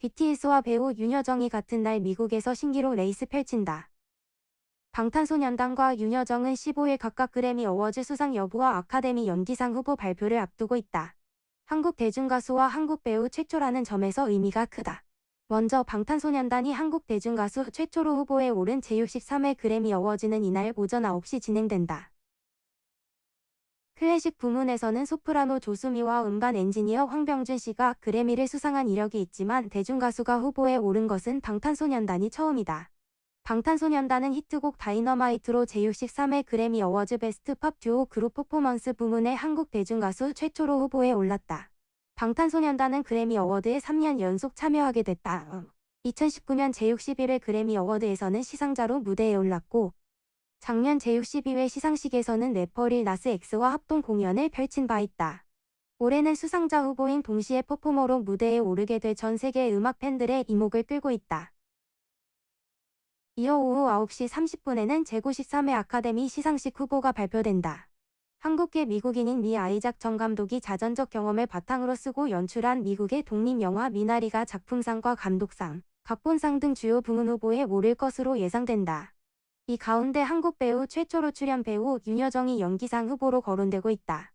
BTS와 배우 윤여정이 같은 날 미국에서 신기록 레이스 펼친다. 방탄소년단과 윤여정은 15일 각각 그래미 어워즈 수상 여부와 아카데미 연기상 후보 발표를 앞두고 있다. 한국 대중가수와 한국 배우 최초라는 점에서 의미가 크다. 먼저 방탄소년단이 한국 대중가수 최초로 후보에 오른 제63회 그래미 어워즈는 이날 오전 9시 진행된다. 클래식 부문에서는 소프라노 조수미와 음반 엔지니어 황병준 씨가 그래미를 수상한 이력이 있지만 대중가수가 후보에 오른 것은 방탄소년단이 처음이다. 방탄소년단은 히트곡 다이너마이트로 제63회 그래미 어워즈 베스트 팝 듀오 그룹 퍼포먼스 부문에 한국 대중가수 최초로 후보에 올랐다. 방탄소년단은 그래미 어워드에 3년 연속 참여하게 됐다. 2019년 제61회 그래미 어워드에서는 시상자로 무대에 올랐고 작년 제62회 시상식에서는 래퍼 릴 나스 X와 합동 공연을 펼친 바 있다. 올해는 수상자 후보인 동시에 퍼포머로 무대에 오르게 돼 전 세계 음악 팬들의 이목을 끌고 있다. 이어 오후 9시 30분에는 제93회 아카데미 시상식 후보가 발표된다. 한국계 미국인인 미 아이작 정 감독이 자전적 경험을 바탕으로 쓰고 연출한 미국의 독립영화 미나리가 작품상과 감독상, 각본상 등 주요 부문 후보에 오를 것으로 예상된다. 이 가운데 한국 배우 최초로 출연 배우 윤여정이 연기상 후보로 거론되고 있다.